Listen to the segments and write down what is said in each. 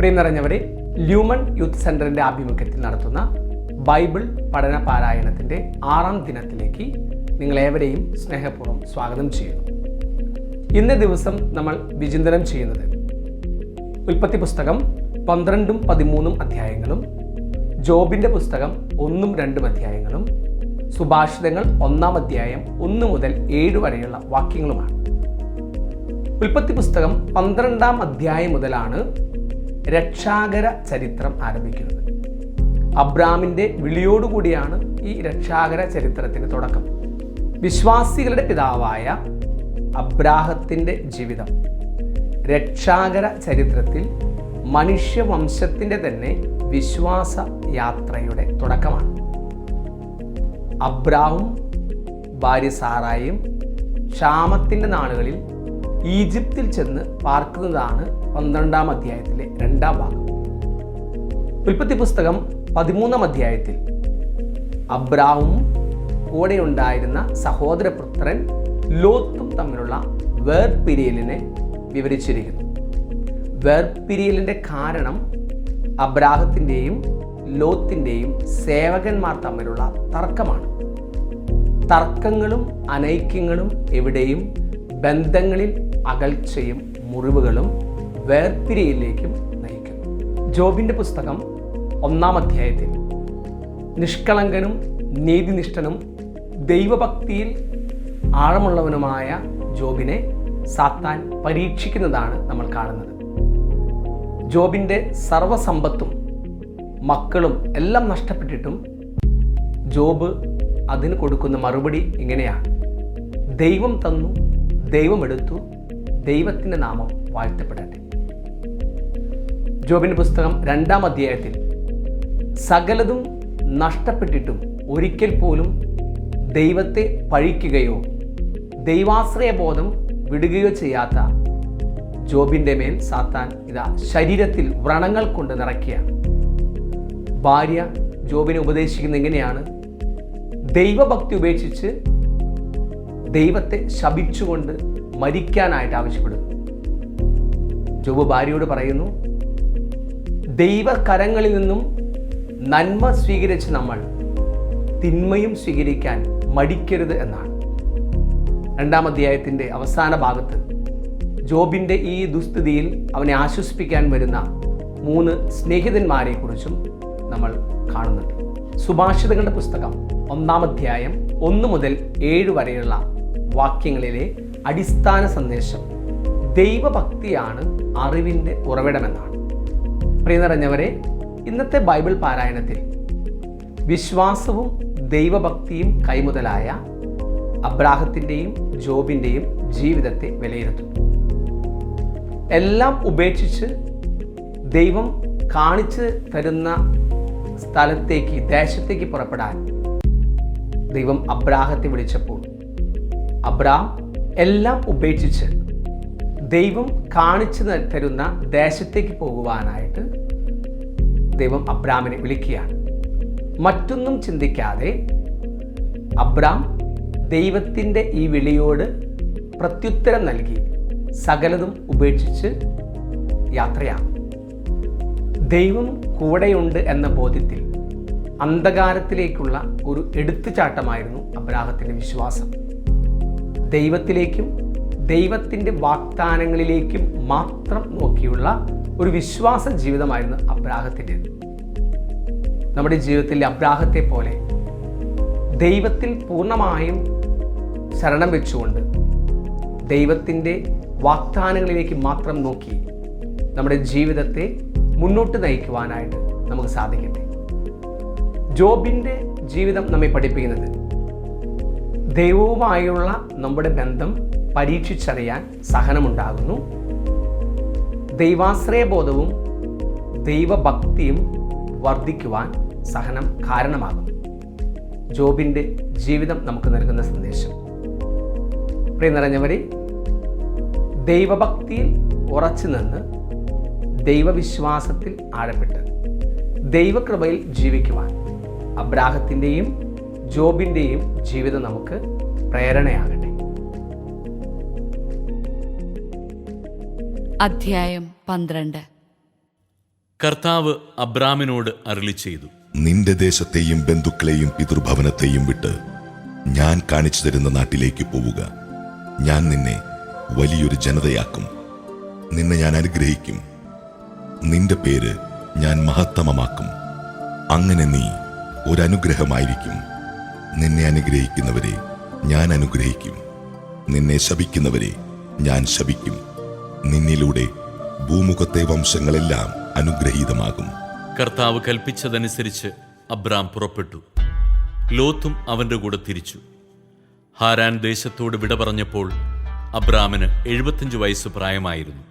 പ്രിയം നിറഞ്ഞവരെ ല്യൂമൺ യൂത്ത് സെന്ററിന്റെ ആഭിമുഖ്യത്തിൽ നടത്തുന്ന ബൈബിൾ പഠന പാരായണത്തിന്റെ ആറാം ദിനത്തിലേക്ക് നിങ്ങളേവരെയും സ്നേഹപൂർവം സ്വാഗതം ചെയ്യുന്നു. ഇന്ന ദിവസം നമ്മൾ വിചിന്തനം ചെയ്യുന്നത് ഉൽപ്പത്തി പുസ്തകം പന്ത്രണ്ടും പതിമൂന്നും അധ്യായങ്ങളും ജോബിന്റെ പുസ്തകം ഒന്നും രണ്ടും അധ്യായങ്ങളും സുഭാഷിതങ്ങൾ ഒന്നാം അധ്യായം ഒന്ന് മുതൽ ഏഴ് വരെയുള്ള വാക്യങ്ങളുമാണ്. ഉൽപ്പത്തി പുസ്തകം പന്ത്രണ്ടാം അധ്യായം മുതലാണ് രക്ഷാകര ചരിത്രം ആരംഭിക്കുന്നത്. അബ്രാമിന്റെ വിളിയോടുകൂടിയാണ് ഈ രക്ഷാകര ചരിത്രത്തിന് തുടക്കം. വിശ്വാസികളുടെ പിതാവായ അബ്രാഹത്തിന്റെ ജീവിതം. രക്ഷാകര ചരിത്രത്തിൽ മനുഷ്യവംശത്തിന്റെ തന്നെ വിശ്വാസ യാത്രയുടെ തുടക്കമാണ്. അബ്രാഹും ഭാര്യ സാറായും ക്ഷാമത്തിന്റെ നാളുകളിൽ ഈജിപ്തിൽ ചെന്ന് പാർക്കുന്നതാണ് പന്ത്രണ്ടാം അധ്യായത്തിലെ രണ്ടാം ഭാഗം. ഉൽപ്പത്തി പുസ്തകം പതിമൂന്നാം അധ്യായത്തിൽ. അബ്രാഹും കൂടെയുണ്ടായിരുന്ന സഹോദരപുത്രൻ ലോത്തും തമ്മിലുള്ള വേർപിരിയലിനെ വിവരിച്ചിരിക്കുന്നു. വേർപിരിയലിന്റെ കാരണം അബ്രാഹത്തിന്റെയും ലോത്തിന്റെയും സേവകന്മാർ തമ്മിലുള്ള തർക്കമാണ്. തർക്കങ്ങളും അനൈക്യങ്ങളും എവിടെയും ബന്ധങ്ങളിൽ അകൽച്ചയും മുറിവുകളും വേർപിരിയിലേക്കും നയിക്കുന്നു ജോബിന്റെ പുസ്തകം ഒന്നാം അധ്യായത്തിൽ. നിഷ്കളങ്കനും നീതിനിഷ്ഠനും ദൈവഭക്തിയിൽ ആഴമുള്ളവനുമായ ജോബിനെ സാത്താൻ പരീക്ഷിക്കുന്നതാണ് നമ്മൾ കാണുന്നത്. ജോബിന്റെ സർവസമ്പത്തും മക്കളും എല്ലാം നഷ്ടപ്പെട്ടിട്ടും ജോബ് അതിന് കൊടുക്കുന്ന മറുപടി ഇങ്ങനെയാണ്. ദൈവം തന്നു ദൈവം എടുത്തു ദൈവത്തിന്റെ നാമം വാഴ്ത്തപ്പെടട്ടെ. ജോബിന്റെ പുസ്തകം രണ്ടാം അധ്യായത്തിൽ സകലതും നഷ്ടപ്പെട്ടിട്ടും ഒരിക്കൽ പോലും ദൈവത്തെ പഴിക്കുകയോ ദൈവാശ്രയബോധം വിടുകയോ ചെയ്യാത്ത ജോബിന്റെ മേൽ സാത്താൻ ഇതാ ശരീരത്തിൽ വ്രണങ്ങൾ കൊണ്ട് നിറയ്ക്കുകയാണ്. ഭാര്യ ജോബിനെ ഉപദേശിക്കുന്ന എങ്ങനെയാണ്? ദൈവഭക്തി ഉപേക്ഷിച്ച് ദൈവത്തെ ശപിച്ചുകൊണ്ട് മരിക്കാനായിട്ട് ആവശ്യപ്പെടുന്നു. ജോബ് ഭാര്യയോട് പറയുന്നു ദൈവകരങ്ങളിൽ നിന്നും നന്മ സ്വീകരിച്ച് നമ്മൾ തിന്മയും സ്വീകരിക്കാൻ മടിക്കരുത് എന്നാണ്. രണ്ടാം അധ്യായത്തിന്റെ അവസാന ഭാഗത്ത് ജോബിന്റെ ഈ ദുസ്ഥിതിയിൽ അവനെ ആശ്വസിപ്പിക്കാൻ വരുന്ന മൂന്ന് സ്നേഹിതന്മാരെക്കുറിച്ചും നമ്മൾ കാണുന്നുണ്ട്. സുഭാഷിതങ്ങളുടെ പുസ്തകം ഒന്നാം അധ്യായം ഒന്ന് മുതൽ ഏഴ് വരെയുള്ള വാക്യങ്ങളിലെ അടിസ്ഥാന സന്ദേശം ദൈവഭക്തിയാണ് അറിവിന്റെ ഉറവിടമെന്നാണ്. പ്രിയ നിറഞ്ഞവരെ ഇന്നത്തെ ബൈബിൾ പാരായണത്തിൽ വിശ്വാസവും ദൈവഭക്തിയും കൈമുതലായ അബ്രാഹത്തിന്റെയും ജോബിന്റെയും ജീവിതത്തെ വിലയിരുത്തും. എല്ലാം ഉപേക്ഷിച്ച് ദൈവം കാണിച്ച് തരുന്ന സ്ഥലത്തേക്ക് ദേശത്തേക്ക് പുറപ്പെടാൻ ദൈവം അബ്രാഹത്തെ വിളിച്ചപ്പോൾ അബ്രാം എല്ലാം ഉപേക്ഷിച്ച് ദൈവം കാണിച്ചു തരുന്ന ദേശത്തേക്ക് പോകുവാനായിട്ട് ദൈവം അബ്രാമിനെ വിളിക്കുകയാണ്. മറ്റൊന്നും ചിന്തിക്കാതെ അബ്രാം ദൈവത്തിന്റെ ഈ വിളിയോട് പ്രത്യുത്തരം നൽകി സകലതും ഉപേക്ഷിച്ച് യാത്രയാണ്. ദൈവം കൂടെയുണ്ട് എന്ന ബോധ്യത്തിൽ അന്ധകാരത്തിലേക്കുള്ള ഒരു എടുത്തുചാട്ടമായിരുന്നു അബ്രാഹത്തിന്റെ വിശ്വാസം. ദൈവത്തിലേക്കും ദൈവത്തിന്റെ വാഗ്ദാനങ്ങളിലേക്കും മാത്രം നോക്കിയുള്ള ഒരു വിശ്വാസ ജീവിതമായിരുന്നു അബ്രാഹത്തിന്റെ. നമ്മുടെ ജീവിതത്തിൽ അബ്രാഹത്തെ പോലെ ദൈവത്തിൽ പൂർണമായും ശരണം വെച്ചുകൊണ്ട് ദൈവത്തിന്റെ വാഗ്ദാനങ്ങളിലേക്ക് മാത്രം നോക്കി നമ്മുടെ ജീവിതത്തെ മുന്നോട്ട് നയിക്കുവാനായിട്ട് നമുക്ക് സാധിക്കട്ടെ. ജോബിന്റെ ജീവിതം നമ്മെ പഠിപ്പിക്കുന്നത് ദൈവവുമായുള്ള നമ്മുടെ ബന്ധം പരീക്ഷിച്ചറിയാൻ സഹനമുണ്ടാകുന്നു. ദൈവാശ്രയബോധവും ദൈവഭക്തിയും വർദ്ധിക്കുവാൻ സഹനം കാരണമാകും ജോബിന്റെ ജീവിതം നമുക്ക് നൽകുന്ന സന്ദേശം. പ്രിയ നിറഞ്ഞവരെ ദൈവഭക്തിയിൽ ഉറച്ചു നിന്ന് ദൈവവിശ്വാസത്തിൽ ആഴപ്പെട്ട് ദൈവകൃപയിൽ ജീവിക്കുവാൻ അബ്രാഹത്തിന്റെയും ജോബിന്റെയും ജീവിതം നമുക്ക് പ്രേരണയാകട്ടെ. അധ്യായം പന്ത്രണ്ട്. കർത്താവ് അബ്രാമിനോട് അരളി ചെയ്തു. നിന്റെ ദേശത്തെയും ബന്ധുക്കളെയും പിതൃഭവനത്തെയും വിട്ട് ഞാൻ കാണിച്ചു തരുന്ന നാട്ടിലേക്ക് പോവുക. ഞാൻ നിന്നെ വലിയൊരു ജനതയാക്കും. നിന്നെ ഞാൻ അനുഗ്രഹിക്കും. നിന്റെ പേര് ഞാൻ മഹത്തമമാക്കും. അങ്ങനെ നീ ഒരനുഗ്രഹമായിരിക്കും നിന്നെ അനുഗ്രഹിക്കുന്നവരെ ഞാൻ അനുഗ്രഹിക്കും. നിന്നെ ശപിക്കുന്നവരെ ഞാൻ ശപിക്കും. നിന്നിലൂടെ ഭൂമുഖത്തെ വംശങ്ങളെല്ലാം അനുഗ്രഹീതമാകും. കർത്താവ് കൽപ്പിച്ചതനുസരിച്ച് അബ്രാം പുറപ്പെട്ടു. ലോത്തും അവന്റെ കൂടെ തിരിച്ചു. ഹാരാൻ ദേശത്തോട് വിട പറഞ്ഞപ്പോൾ അബ്രാമിന് എഴുപത്തിയഞ്ച് വയസ്സ് പ്രായമായിരുന്നു.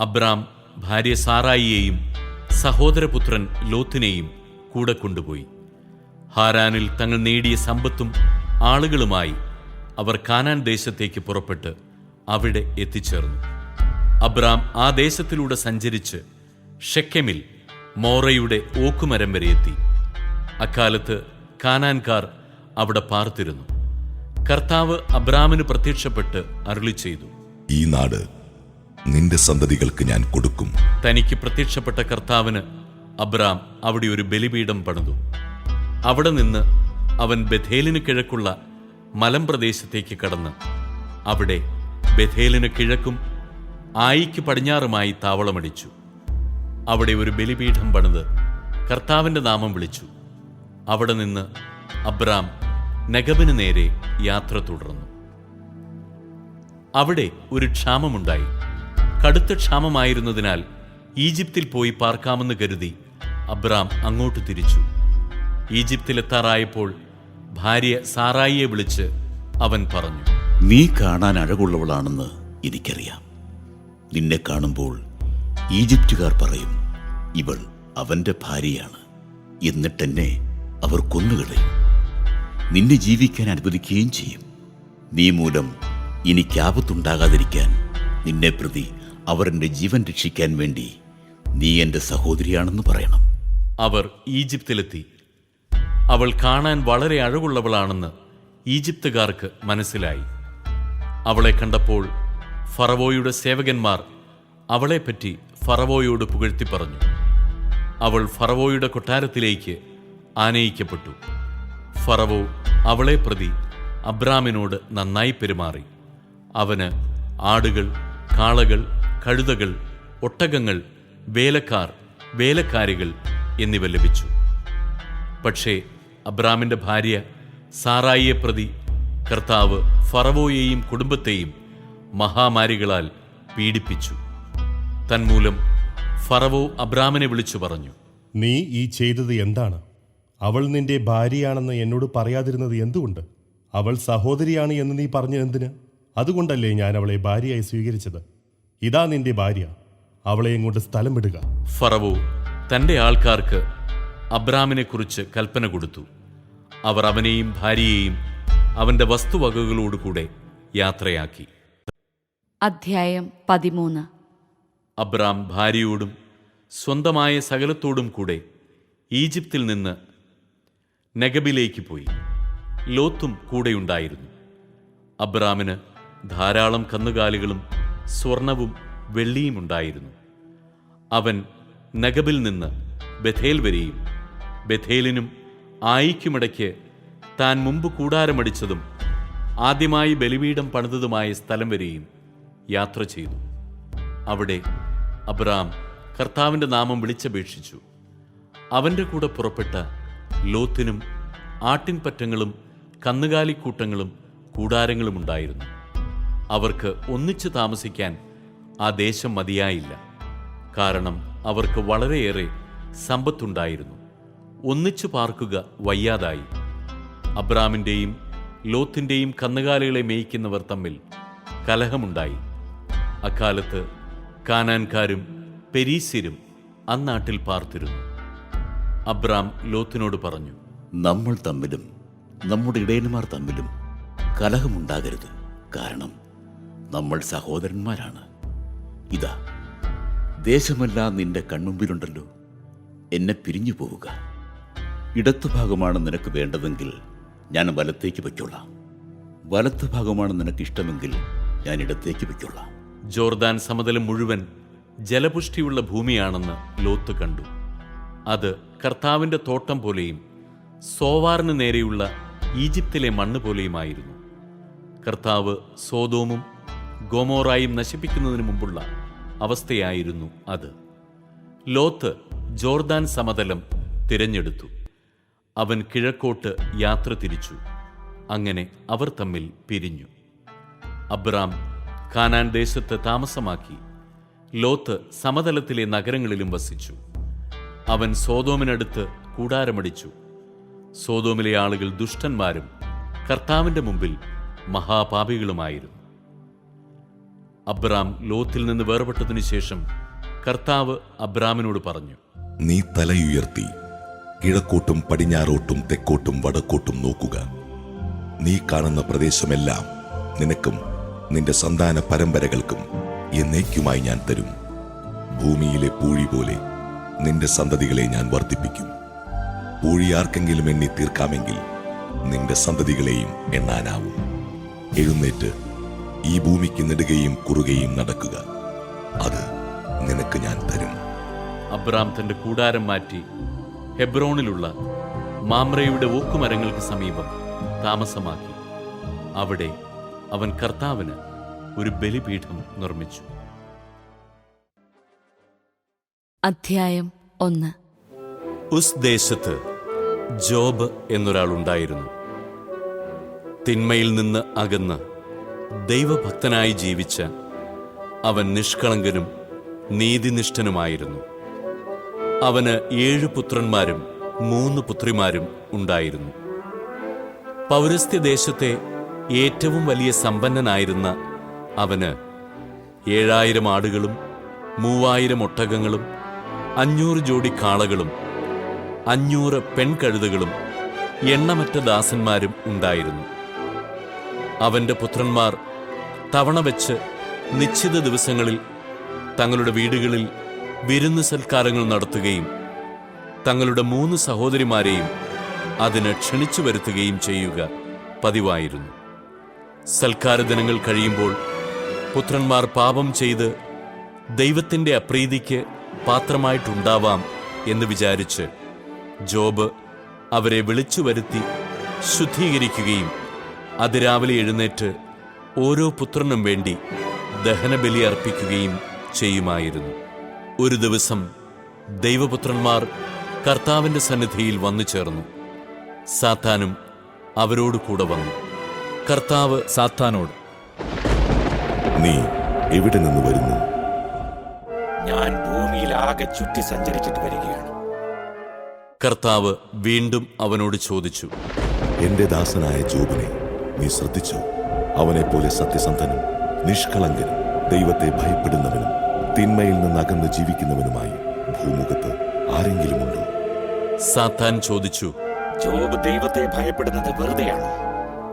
അബ്രാം ഭാര്യ സാറായിയെയും സഹോദരപുത്രൻ ലോത്തിനെയും കൂടെ കൊണ്ടുപോയി. ഹാരാനിൽ തങ്ങൾ നേടിയ സമ്പത്തും ആളുകളുമായി അവർ കാനാൻ ദേശത്തേക്ക് പുറപ്പെട്ട് അവിടെ എത്തിച്ചേർന്നു. അബ്രാം ആ ദേശത്തിലൂടെ സഞ്ചരിച്ച് ഷെക്കെമിൽ മോറയുടെ ഓക്കുമരം വരെ എത്തി. അക്കാലത്ത് കാനാൻകാർ അവിടെ പാർത്തിരുന്നു. കർത്താവ് അബ്രാമിന് പ്രത്യക്ഷപ്പെട്ട് അരുളി ചെയ്തു. ഈ നാട് നിന്റെ സന്തതികൾക്ക് ഞാൻ കൊടുക്കും. തനിക്ക് പ്രത്യക്ഷപ്പെട്ട കർത്താവിന് അബ്രാം അവിടെ ഒരു ബലിപീഠം പണിതു. അവിടെ നിന്ന് അവൻ ബഥേലിന് കിഴക്കുള്ള മലമ്പ്രദേശത്തേക്ക് കടന്ന് അവിടെ ബഥേലിന് കിഴക്കും ആയിക്ക് പടിഞ്ഞാറുമായി താവളമടിച്ചു. അവിടെ ഒരു ബലിപീഠം പണിത് കർത്താവിന്റെ നാമം വിളിച്ചു. അവിടെ നിന്ന് അബ്രാം നഗബിന് നേരെ യാത്ര തുടർന്നു. അവിടെ ഒരു ക്ഷാമമുണ്ടായി. കടുത്ത ക്ഷാമമായിരുന്നതിനാൽ ഈജിപ്തിൽ പോയി പാർക്കാമെന്ന് കരുതി അബ്രാം അങ്ങോട്ട് തിരിച്ചു. ഈജിപ്തിലെത്താറായപ്പോൾ ഭാര്യ സാറായിയെ വിളിച്ച് അവൻ പറഞ്ഞു നീ കാണാൻ അഴകുള്ളവളാണെന്ന് എനിക്കറിയാം. നിന്നെ കാണുമ്പോൾ ഈജിപ്തുകാർ പറയും ഇവൾ അവന്റെ ഭാര്യയാണ്. എന്നിട്ടെന്നെ അവർ കൊന്നുകളയും. നിന്നെ ജീവിക്കാൻ അനുവദിക്കുകയും ചെയ്യും. നീ മൂലം എനിക്ക് ആപത്തുണ്ടാകാതിരിക്കാൻ നിന്നെ പ്രതി അവർ എന്റെ ജീവൻ രക്ഷിക്കാൻ വേണ്ടി നീ എന്റെ സഹോദരിയാണെന്ന് പറയണം. അവർ ഈജിപ്തിലെത്തി. അവൾ കാണാൻ വളരെ അഴകുള്ളവളാണെന്ന് ഈജിപ്തുകാർക്ക് മനസ്സിലായി. അവളെ കണ്ടപ്പോൾ ഫറവോയുടെ സേവകന്മാർ അവളെപ്പറ്റി ഫറവോയോട് പുകഴ്ത്തി പറഞ്ഞു. അവൾ ഫറവോയുടെ കൊട്ടാരത്തിലേക്ക് ആനയിക്കപ്പെട്ടു. ഫറവോ അവളെ പ്രതി അബ്രാമിനോട് നന്നായി പെരുമാറി. അവന് ആടുകൾ കാളകൾ കഴുതകൾ ഒട്ടകങ്ങൾ വേലക്കാർ വേലക്കാരികൾ എന്നിവ ലഭിച്ചു. പക്ഷേ അബ്രാമിന്റെ ഭാര്യ സാറായിയെ പ്രതി കർത്താവ് ഫറവോയെയും കുടുംബത്തെയും മഹാമാരികളാൽ പീഡിപ്പിച്ചു. തന്മൂലം ഫറവോ അബ്രാമിനെ വിളിച്ചു പറഞ്ഞു നീ ഈ ചെയ്തത് എന്താണ്? അവൾ നിന്റെ ഭാര്യയാണെന്ന് എന്നോട് പറയാതിരുന്നത് എന്തുകൊണ്ട്? അവൾ സഹോദരിയാണ് എന്ന് നീ പറഞ്ഞ എന്തിന്? അതുകൊണ്ടല്ലേ ഞാൻ അവളെ ഭാര്യയായി സ്വീകരിച്ചത്? ഇതാ നിന്റെ ഭാര്യ. അവളെ ഇങ്ങോട്ട് സ്ഥലം വിടുക. ഫറവോ തന്റെ ആൾക്കാർക്ക് അബ്രാമിനെക്കുറിച്ച് കൽപ്പന കൊടുത്തു. അവർ അവനെയും ഭാര്യയെയും അവന്റെ വസ്തുവകകളോടുകൂടെ യാത്രയാക്കി. അധ്യായം പതിമൂന്ന്. അബ്രാം ഭാര്യയോടും സ്വന്തമായ സകലത്തോടും കൂടെ ഈജിപ്തിൽ നിന്ന് നെഗബിലേക്ക് പോയി. ലോത്തും കൂടെയുണ്ടായിരുന്നു. അബ്രാമിന് ധാരാളം കന്നുകാലികളും സ്വർണവും വെള്ളിയും ഉണ്ടായിരുന്നു. അവൻ നഗബിൽ നിന്ന് ബഥേൽ വരെയും ബഥേലിനും ആയിക്കുമിടയ്ക്ക് താൻ മുമ്പ് കൂടാരമടിച്ചതും ആദ്യമായി ബലിപീഠം പണിതതുമായ സ്ഥലം വരെയും യാത്ര ചെയ്തു. അവിടെ അബ്രാം കർത്താവിന്റെ നാമം വിളിച്ചപേക്ഷിച്ചു. അവന്റെ കൂടെ പുറപ്പെട്ട ലോത്തിനും ആട്ടിൻപറ്റങ്ങളും കന്നുകാലിക്കൂട്ടങ്ങളും കൂടാരങ്ങളും ഉണ്ടായിരുന്നു അവർക്ക് ഒന്നിച്ചു താമസിക്കാൻ ആ ദേശം മതിയായില്ല. കാരണം അവർക്ക് വളരെയേറെ സമ്പത്തുണ്ടായിരുന്നു. ഒന്നിച്ചു പാർക്കുക വയ്യാതായി. അബ്രാമിന്റെയും ലോത്തിന്റെയും കന്നുകാലികളെ മേയിക്കുന്നവർ തമ്മിൽ കലഹമുണ്ടായി. അക്കാലത്ത് കാനാൻകാരും പെരീസ്യരും അന്നാട്ടിൽ പാർത്തിരുന്നു. അബ്രാം ലോത്തിനോട് പറഞ്ഞു നമ്മൾ തമ്മിലും നമ്മുടെ ഇടയന്മാർ തമ്മിലും കലഹമുണ്ടാകരുത്. കാരണം നമ്മൾ സഹോദരന്മാരാണ്. ഇതാ ദേശമെല്ലാം നിന്റെ കൺമുമ്പിലുണ്ടല്ലോ. എന്നെ പിരിഞ്ഞു പോവുക ഇടത്തുഭാഗമാണ് നിനക്ക് വേണ്ടതെങ്കിൽ ഞാൻ വലത്തേക്ക് വയ്ക്കൊള്ളാം. വലത്ത് ഭാഗമാണ് നിനക്ക് ഇഷ്ടമെങ്കിൽ ഞാൻ ഇടത്തേക്ക് വയ്ക്കൊള്ളാം. ജോർദാൻ സമതലം മുഴുവൻ ജലപുഷ്ടിയുള്ള ഭൂമിയാണെന്ന് ലോത്ത് കണ്ടു. അത് കർത്താവിന്റെ തോട്ടം പോലെയും സോവാറിന് നേരെയുള്ള ഈജിപ്തിലെ മണ്ണ് പോലെയുമായിരുന്നു. കർത്താവ് സോതോമും ഗോമോറായും നശിപ്പിക്കുന്നതിന് മുമ്പുള്ള അവസ്ഥയായിരുന്നു അത്. ലോത്ത് ജോർദാൻ സമതലം തിരഞ്ഞെടുത്തു. അവൻ കിഴക്കോട്ട് യാത്ര തിരിച്ചു. അങ്ങനെ അവർ തമ്മിൽ പിരിഞ്ഞു. അബ്രാം കാനാൻ ദേശത്ത് താമസമാക്കി. ലോത്ത് സമതലത്തിലെ നഗരങ്ങളിലും വസിച്ചു. അവൻ സോതോമിനടുത്ത് കൂടാരമടിച്ചു. സോതോമിലെ ആളുകൾ ദുഷ്ടന്മാരും കർത്താവിന്റെ മുമ്പിൽ മഹാപാപികളുമായിരുന്നു. അബ്രാം ലോത്തിൽ നിന്ന് വേർപെട്ടതിനു ശേഷം കർത്താവ് അബ്രാമിനോട് പറഞ്ഞു നീ തലയുയർത്തി കിഴക്കോട്ടും പടിഞ്ഞാറോട്ടും തെക്കോട്ടും വടക്കോട്ടും നോക്കുക. നീ കാണുന്ന പ്രദേശമെല്ലാം നിനക്കും നിന്റെ സന്താന പരമ്പരകൾക്കും എന്നേക്കുമായി ഞാൻ തരും. ഭൂമിയിലെ പൂഴി പോലെ നിന്റെ സന്തതികളെ ഞാൻ വർദ്ധിപ്പിക്കും. പൂഴി ആർക്കെങ്കിലും എണ്ണി തീർക്കാമെങ്കിൽ നിന്റെ സന്തതികളെയും എണ്ണാനാവും. എഴുന്നേറ്റ് ഈ ഭൂമിക്ക് നെടുകയും കുറുകയും നടക്കുക. അത് നിനക്ക് ഞാൻ തരും. അബ്രാം തന്റെ കൂടാരം മാറ്റി ഹെബ്രോണിലുള്ള മാമ്രയുടെ ഓക്കുമരങ്ങൾക്ക് സമീപം താമസമാക്കി. അവിടെ അവൻ കർത്താവിന് ഒരു ബലിപീഠം നിർമ്മിച്ചു. അധ്യായം ഒന്ന്. ഉസ് ദേശത്ത് ജോബ് എന്നൊരാൾ ഉണ്ടായിരുന്നു. തിന്മയിൽ നിന്ന് അകന്ന് ദൈവഭക്തനായി ജീവിച്ച അവൻ നിഷ്കളങ്കനും നീതിനിഷ്ഠനുമായിരുന്നു. അവന് ഏഴ് പുത്രന്മാരും മൂന്ന് പുത്രിമാരും ഉണ്ടായിരുന്നു. പൗരസ്ത്യ ദേശത്തെ ഏറ്റവും വലിയ സമ്പന്നനായിരുന്ന അവന് ഏഴായിരം ആടുകളും മൂവായിരം ഒട്ടകങ്ങളും അഞ്ഞൂറ് ജോഡി കാളകളും അഞ്ഞൂറ് പെൺകഴുതകളും എണ്ണമറ്റ ദാസന്മാരും ഉണ്ടായിരുന്നു. അവന്റെ പുത്രന്മാർ തവണ വെച്ച് നിശ്ചിത ദിവസങ്ങളിൽ തങ്ങളുടെ വീടുകളിൽ വിരുന്ന് സൽക്കാരങ്ങൾ നടത്തുകയും തങ്ങളുടെ മൂന്ന് സഹോദരിമാരെയും അതിന് ക്ഷണിച്ചു വരുത്തുകയും ചെയ്യുക പതിവായിരുന്നു. സൽക്കാര ദിനങ്ങൾ കഴിയുമ്പോൾ പുത്രന്മാർ പാപം ചെയ്ത് ദൈവത്തിന്റെ അപ്രീതിക്ക് പാത്രമായിട്ടുണ്ടാവാം എന്ന് വിചാരിച്ച് ജോബ് അവരെ വിളിച്ചു വരുത്തി ശുദ്ധീകരിക്കുകയും അതിരാവിലെ എഴുന്നേറ്റ് ഓരോ പുത്രനും വേണ്ടി ദഹനബലി അർപ്പിക്കുകയും ചെയ്യുമായിരുന്നു. ഒരു ദിവസം ദൈവപുത്രന്മാർ കർത്താവിന്റെ സന്നിധിയിൽ വന്നു ചേർന്നു. സാത്താനും അവരോട് കൂടെ വന്നു. കർത്താവ് സാത്താനോട് നീ എവിടെ നിന്ന് വരുന്നു? ഞാൻ ഭൂമിയിലാകെ ചുറ്റി സഞ്ചരിച്ചിട്ട് വരികയാണ്. കർത്താവ് വീണ്ടും അവനോട് ചോദിച്ചു എന്റെ ദാസനായ ജോബിനെ നീ ശ്രദ്ധിച്ചു? അവനെപ്പോലെ സത്യസന്ധനും നിഷ്കളങ്കനും ദൈവത്തെ ഭയപ്പെടുന്നവനും തിന്മയിൽ നിന്ന് അകന്ന് ജീവിക്കുന്നവനുമായി ഭൂമുഖത്ത് ആരെങ്കിലുമുണ്ടോ? സാത്താൻ ചോദിച്ചു ജോബ് ദൈവത്തെ ഭയപ്പെടുന്നത് വെറുതെയാണ്.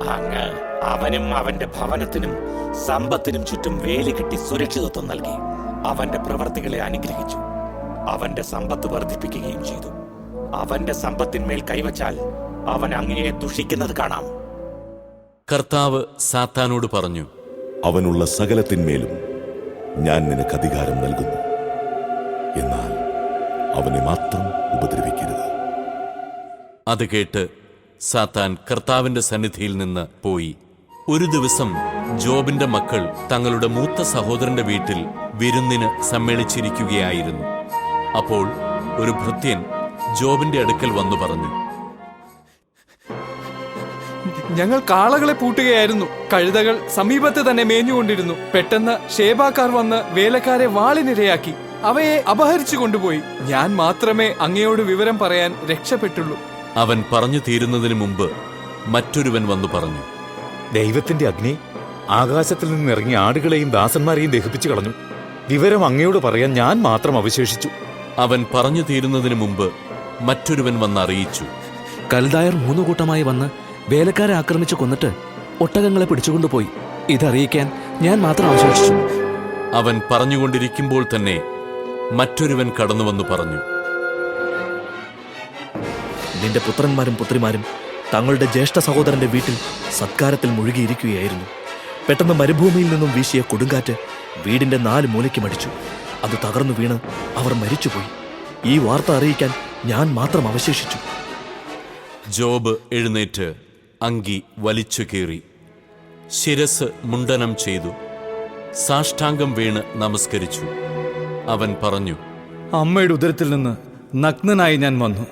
അങ്ങ് അവനും അവന്റെ ഭവനത്തിനും സമ്പത്തിനും ചുറ്റും വേലി കെട്ടി സുരക്ഷിതത്വം നൽകി അവന്റെ പ്രവർത്തികളെ അനുഗ്രഹിച്ചു. അവന്റെ സമ്പത്ത് വർദ്ധിപ്പിക്കുകയും ചെയ്തു. അവന്റെ സമ്പത്തിന്മേൽ കൈവച്ചാൽ അവൻ അങ്ങനെ ദുഷിക്കുന്നത് കാണാം. കർത്താവ് സാത്താനോട് പറഞ്ഞു അവനുള്ള സകലത്തിന്മേലും ഞാൻ നിനക്ക് അധികാരം നൽകുന്നു. എന്നാൽ അവനെ മാത്രം ഉപദ്രവിക്കരുത്. അത് കേട്ട് സാത്താൻ കർത്താവിന്റെ സന്നിധിയിൽ നിന്ന് പോയി. ഒരു ദിവസം ജോബിന്റെ മക്കൾ തങ്ങളുടെ മൂത്ത സഹോദരന്റെ വീട്ടിൽ വിരുന്നിന് സമ്മേളിച്ചിരിക്കുകയായിരുന്നു. അപ്പോൾ ഒരു ഭൃത്യൻ ജോബിന്റെ അടുക്കൽ വന്നു പറഞ്ഞു ഞങ്ങൾ കാളകളെ പൂട്ടുകയായിരുന്നു. കഴുതകൾ സമീപത്ത് തന്നെ മേഞ്ഞുകൊണ്ടിരുന്നു. പെട്ടെന്ന് ഷേബാക്കാർ വന്ന് വേലക്കാരെ വാളിനിരയാക്കി. അവയെ അപഹരിച്ചു കൊണ്ടുപോയി. ഞാൻ മാത്രമേ അങ്ങയോട് വിവരം പറയാൻ രക്ഷപ്പെട്ടുള്ളൂ. അവൻ പറഞ്ഞു തീരുന്നതിന് മുമ്പ് മറ്റൊരുവൻ വന്നു പറഞ്ഞു. ദൈവത്തിന്റെ അഗ്നി ആകാശത്തിൽ നിന്ന് നിന്നിറങ്ങിയ ആടുകളെയും ദാസന്മാരെയും ദഹിപ്പിച്ചു കളഞ്ഞു. വിവരം അങ്ങയോട് പറയാൻ ഞാൻ മാത്രം അവശേഷിച്ചു. അവൻ പറഞ്ഞു തീരുന്നതിന് മുമ്പ് മറ്റൊരുവൻ വന്നറിയിച്ചു കൽദായർ മൂന്നു കൂട്ടമായി വന്ന് വേലക്കാരെ ആക്രമിച്ചു കൊന്നിട്ട് ഒട്ടകങ്ങളെ പിടിച്ചുകൊണ്ടുപോയി. ഇതറിയിക്കാൻ ഞാൻ മാത്രം അവശേഷിച്ചു. അവൻ പറഞ്ഞുകൊണ്ടിരിക്കുമ്പോൾ തന്നെ മറ്റൊരുവൻ കടന്നുവന്നു പറഞ്ഞു. നിന്റെ പുത്രന്മാരും പുത്രിമാരും തങ്ങളുടെ ജ്യേഷ്ഠ സഹോദരന്റെ വീട്ടിൽ സത്കാരത്തിൽ മുഴുകിയിരിക്കുകയായിരുന്നു. പെട്ടെന്ന് മരുഭൂമിയിൽ നിന്നും വീശിയ കൊടുങ്കാറ്റ് വീടിന്റെ നാല് മൂലയ്ക്ക് മടിച്ചു. അത് തകർന്നു വീണ് അവർ മരിച്ചുപോയി. ഈ വാർത്ത അറിയിക്കാൻ ഞാൻ മാത്രം അവശേഷിച്ചു. ജോബ് എഴുന്നേറ്റ് അങ്കി വലിച്ചു കീറി. ശിരസ് മുണ്ടനം ചെയ്തു. സാഷ്ടാംഗം വീണ് നമസ്കരിച്ചു. അവൻ പറഞ്ഞു അമ്മയുടെ ഉദരത്തിൽ നിന്ന് നഗ്നനായി ഞാൻ വന്നു.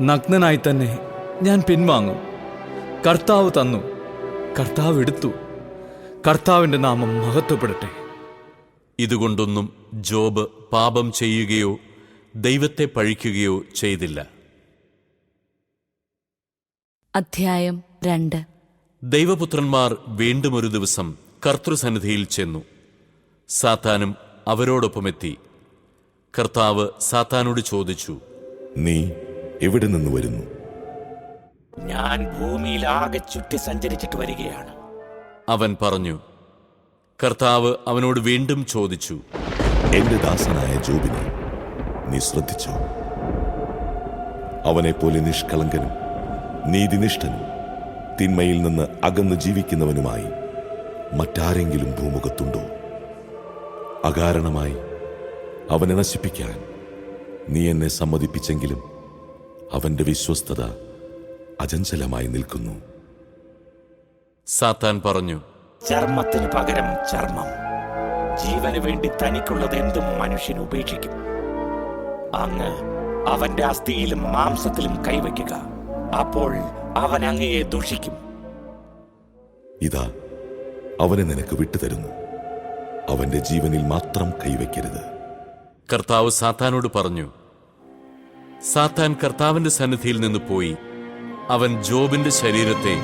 നഗ്നനായി തന്നെ ഞാൻ പിൻവാങ്ങും. കർത്താവ് തന്നു. കർത്താവ് എടുത്തു. കർത്താവിന്റെ നാമം മഹത്വപ്പെടട്ടെ. ഇതുകൊണ്ടൊന്നും ജോബ് പാപം ചെയ്യുകയോ ദൈവത്തെ പഴിക്കുകയോ ചെയ്തില്ല. അധ്യായം രണ്ട്. ദൈവപുത്രന്മാർ വീണ്ടും ഒരു ദിവസം കർത്തൃസന്നിധിയിൽ ചെന്നു. സാത്താനും അവരോടൊപ്പമെത്തി. കർത്താവ് സാത്താനോട് ചോദിച്ചു നീ എവിടെ നിന്ന് വരുന്നു? ഞാൻ ഭൂമിയിൽ ആകെ ചുറ്റി സഞ്ചരിച്ചിട്ട് വരികയാണ്. അവൻ പറഞ്ഞു കർത്താവ് അവനോട് വീണ്ടും ചോദിച്ചു എന്റെ ദാസനായ ജോബിനെ നീ ശ്രദ്ധിച്ചോ? അവനെപ്പോലെ നിഷ്കളങ്കനും നീതിനിഷ്ഠനും തിന്മയിൽ നിന്ന് അകന്ന് ജീവിക്കുന്നവനുമായി മറ്റാരെങ്കിലും ഭൂമുഖത്തുണ്ടോ? അകാരണമായി അവനെ നശിപ്പിക്കാൻ നീ എന്നെ സമ്മതിപ്പിച്ചെങ്കിലും അവന്റെ വിശ്വസ്തത അചഞ്ചലമായി നിൽക്കുന്നു. സാത്താൻ പറഞ്ഞു ചർമ്മത്തിന് പകരം ചർമ്മം. ജീവന് വേണ്ടി തനിക്കുള്ളത് എന്തും മനുഷ്യൻ ഉപേക്ഷിക്കും. അങ്ങ് അവന്റെ അസ്ഥിയിലും മാംസത്തിലും കൈവയ്ക്കുക. അപ്പോൾ അവൻ അങ്ങയെ ദുഷിക്കും. ഇതാ അവനെ നിനക്ക് വിട്ടുതരുന്നു. അവന്റെ ജീവനിൽ മാത്രം കൈവയ്ക്കരുത്. കർത്താവ് സാത്താനോട് പറഞ്ഞു സാത്താൻ കർത്താവിന്റെ സന്നിധിയിൽ നിന്ന് പോയി അവൻ ജോബിന്റെ ശരീരത്തെ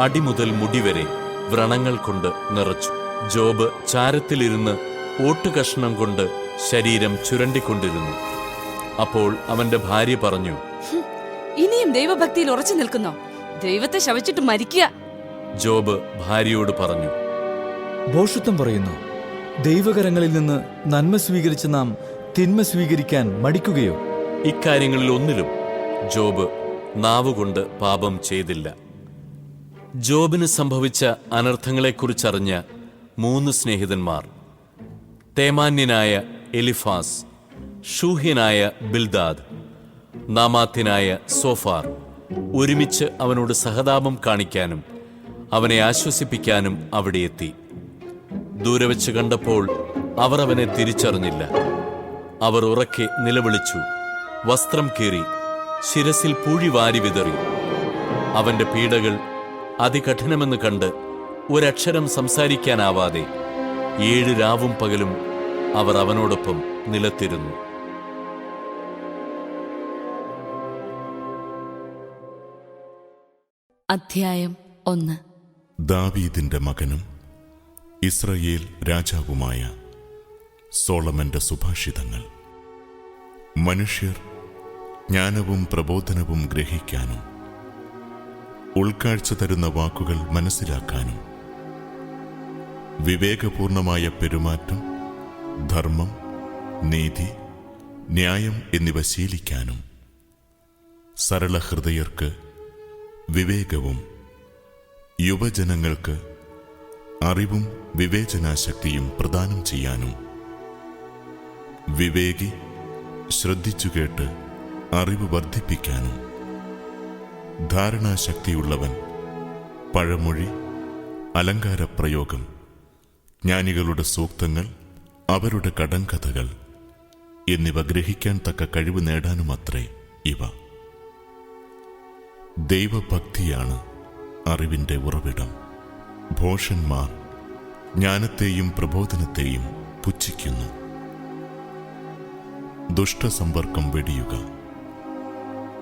അടിമുതൽ മുടിവരെ വ്രണങ്ങൾ കൊണ്ട് നിറച്ചു. ജോബ് ചാരത്തിലിരുന്ന് ഓട്ടുകഷ്ണം കൊണ്ട് ശരീരം ചുരണ്ടിക്കൊണ്ടിരുന്നു. അപ്പോൾ അവന്റെ ഭാര്യ പറഞ്ഞു ഇനിയും ദൈവഭക്തിയിൽ ഉറച്ചു നിൽക്കുന്നോ? ദൈവത്തെ ശവിച്ചിട്ട് മരിക്കുക. ജോബ് ഭാര്യയോട് പറഞ്ഞു. ഭോഷത്വം പറയുന്നു ദൈവകരങ്ങളിൽ നിന്ന് നന്മ സ്വീകരിച്ച നാം തിന്മ സ്വീകരിക്കാൻ മടിക്കുകയോ. ഇക്കാര്യങ്ങളിൽ ഒന്നിലും ജോബ് നാവുകൊണ്ട് പാപം ചെയ്തില്ല. ജോബിന് സംഭവിച്ച അനർത്ഥങ്ങളെക്കുറിച്ചറിഞ്ഞ മൂന്ന് സ്നേഹിതന്മാർ. തേമാന്യനായ എലിഫാസ് ഷൂഹ്യനായ ബിൽദാദ് നാമാത്യനായ സോഫാർ. ഒരുമിച്ച് അവനോട് സഹതാപം കാണിക്കാനും അവനെ ആശ്വസിപ്പിക്കാനും അവിടെ എത്തി. ദൂരെ വെച്ച് കണ്ടപ്പോൾ അവർ അവനെ തിരിച്ചറിഞ്ഞില്ല. അവർ ഉറക്കെ നിലവിളിച്ചു. വസ്ത്രം കീറി ശിരസിൽ പൂഴി വാരി വിതറി. അവന്റെ പീഡകൾ അതികഠിനമെന്ന് കണ്ട് ഒരക്ഷരം സംസാരിക്കാനാവാതെ ഏഴ് രാവും പകലും അവർ അവനോടൊപ്പം നിലത്തിരുന്നു. അധ്യായം ഒന്ന്. ദാവീദിന്റെ മകനും ഇസ്രയേൽ രാജാവുമായ സോളമന്റെ സുഭാഷിതങ്ങൾ. മനുഷ്യർ ജ്ഞാനവും പ്രബോധനവും ഗ്രഹിക്കാനും ഉൾക്കാഴ്ച തരുന്ന വാക്കുകൾ മനസ്സിലാക്കാനും വിവേകപൂർണമായ പെരുമാറ്റം ധർമ്മം നീതി ന്യായം എന്നിവ ശീലിക്കാനും സരളഹൃദയർക്ക് വിവേകവും യുവജനങ്ങൾക്ക് അറിവും വിവേചനാശക്തിയും പ്രദാനം ചെയ്യാനും വിവേകി ശ്രദ്ധിച്ചു കേട്ട് അറിവ് വർദ്ധിപ്പിക്കാനും ധാരണാശക്തിയുള്ളവൻ പഴമൊഴി അലങ്കാരപ്രയോഗം ജ്ഞാനികളുടെ സൂക്തങ്ങൾ അവരുടെ കടങ്കഥകൾ എന്നിവ ഗ്രഹിക്കാൻ തക്ക കഴിവ് നേടാനുമത്രേ ഇവ. ദൈവഭക്തിയാണ് അറിവിന്റെ ഉറവിടം. ഭോഷന്മാർ ജ്ഞാനത്തെയും പ്രബോധനത്തെയും പുച്ഛിക്കുന്നു. ദുഷ്ടസമ്പർക്കം വെടിയുക.